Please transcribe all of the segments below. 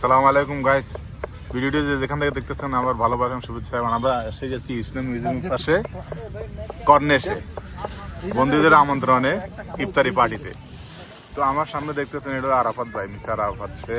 সালাম আলাইকুম গাইস ভিডিওটি যেখান থেকে দেখতেছেন, আমার ভালোবাসা শুভেচ্ছা। এবং আমরা এসে গেছি ইসলাম মিউজিয়ামের পাশে, কর্নেশে, বন্ধুদের আমন্ত্রণে ইফতারি পার্টিতে। তো আমার সামনে দেখতেছেন এটা আরাফাত ভাই, মিস্টার আরাফাত সে।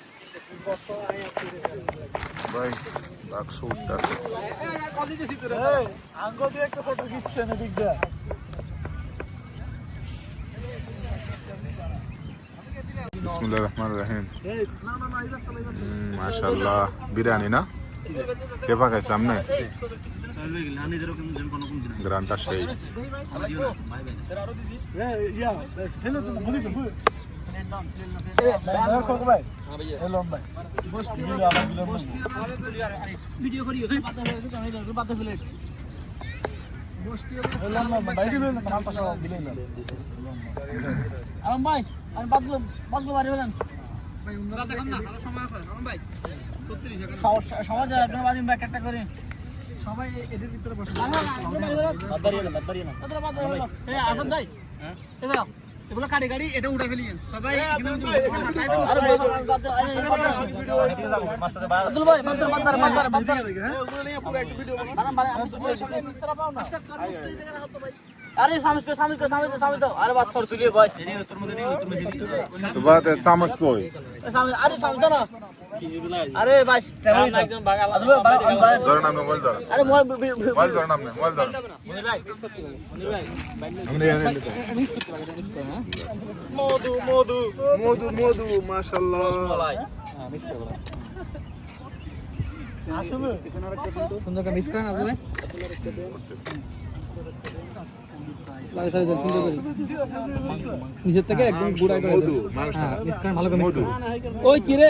ভাই বাক্স উঠতেছে বিসমুল্লাহ রহমান রহিম। মাশাল্লাহ বিরিয়ানি না? কে পাকায় সামনে? গ্রানটা সেই। ভাই আর বাদলো বাদলো বাড়ি একটা করে সবাই এদের ভিতরে বসে আসন ভাই এগুলো এগুলো কাটি গাড়ি এটা উঠে ফেলি সবাই আরে বাদ্দার আরে সামনে সামনে সামনে সামনে দাও আরে বাদ সর তুলিয়ে ভাই তো বাদ চামচ কই সামনে আরে সামনে দাও না আরে ভাই তেমন একজন বাগাল আরে ধরেন আপনি মোবাইল ধরেন মোবাইল মোবাইল ধরেন আপনি মোবাইল ধরেন আপনি এখানে নিতে মধু মধু মধু মধু মাশাআল্লাহ। সুন্দর করে নিচের থেকে একদম গুড়াই করে মধু মাংস। মিস করেন ভালো করে মধু। ওই কি রে?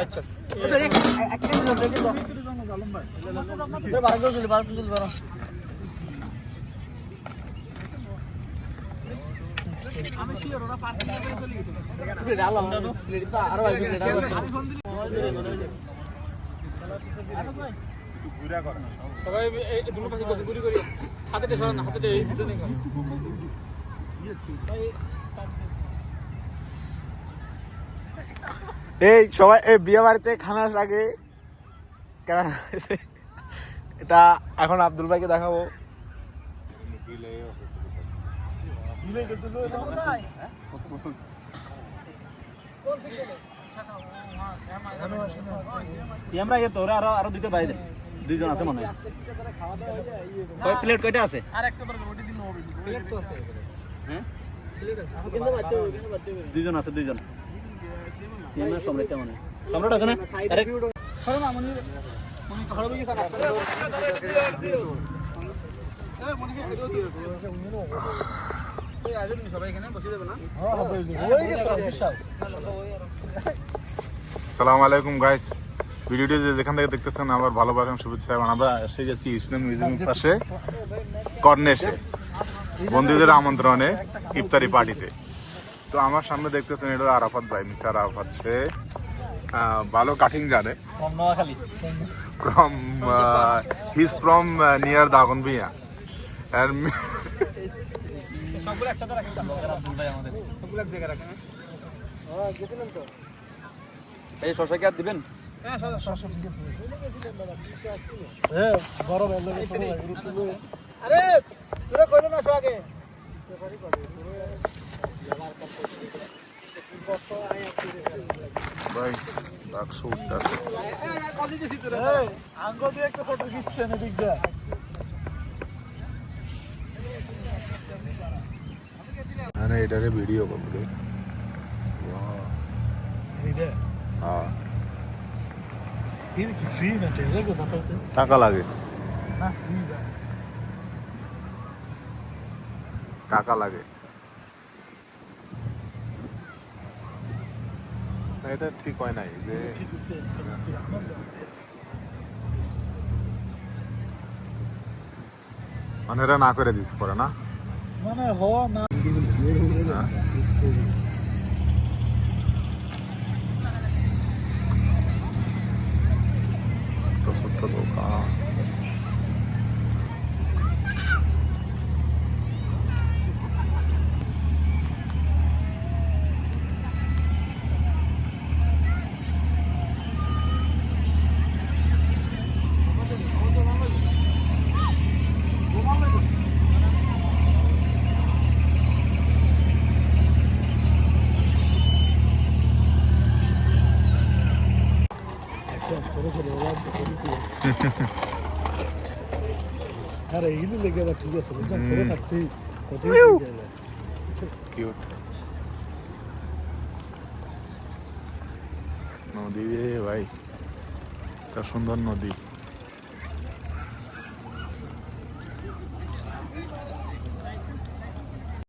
আচ্ছা আমি শিওর ওরা পার্কিং করে চলে গেছে আলো প্লেট তো আরও ভাই সবাই এই দুটো পাশে কত গুড়ি করি হাতে সরান হাতে এই সবাই এই বিয়ে বাড়িতে খানার আগে হয়েছে? এটা এখন আব্দুল ভাইকে দেখাবো। আমরা ইয়ে তোরা আরও আরও দুইটা বাইরে দুইজন আছে মনে হয়। কয় প্লেট কয়টা আছে? আর একটা দরকার ওটি দিন হবে প্লেট তো আছে। হ্যাঁ? দুইজন আছে দুইজন। সিনেমা সম্রাট কেমন? সম্রাট আছে না? আরে সরো না মনি মনি সরো কি সারা? এই মনি কে ভিডিও দিও এই আজ সবাই এখানে বসে যাবে না হয়ে গেছে বিশাল সালাম আলাইকুম গাইস ভিডিওটি যেখান থেকে দেখতেছেন আমার ভালোবাসা এবং শুভেচ্ছা এবং আমরা এসে গেছি ইসলাম মিউজিয়ামের পাশে কর্নেশে বন্ধুদের আমন্ত্রণে ইফতারি পার্টিতে। তো আমার সামনে দেখতেছেন এটা আরাফাত ভাই মিস্টার আরাফাত। সে ভালো কাটিং জানে। ফ্রম হিজ ফ্রম নিয়ার দাগনবিয়া and me- সবগুলো একসাথে রাখেন আব্দুল ভাই আমাদের। সবগুলো এক জায়গায় রাখেন। গেছিলাম তো এই শশা কি আর দিবেন? হ্যাঁ আরে তোরা কইলো না সো আগে? ভাই বাক্স উঠতেছে। কল আঙ্গ দিয়ে একটা ফটো খিচ্ছেন এদিক দিয়ে। আরে এটারে ভিডিও করবে হ্যাঁ কি ফ্রি না টেলে গো সাপাতে টাকা লাগে না ফ্রি না টাকা লাগে এটা ঠিক হয় নাই যে মানে এরা না করে দিস পরে না মানে হওয়া না ছোট্ট ছোট্ট দোকান একটা ছোট ছোট ওরা করেছি এগুলো লেগে বা ঠিক আছে বুঝছেন ছোট থাকতে কত নদী রে ভাই তা সুন্দর নদী।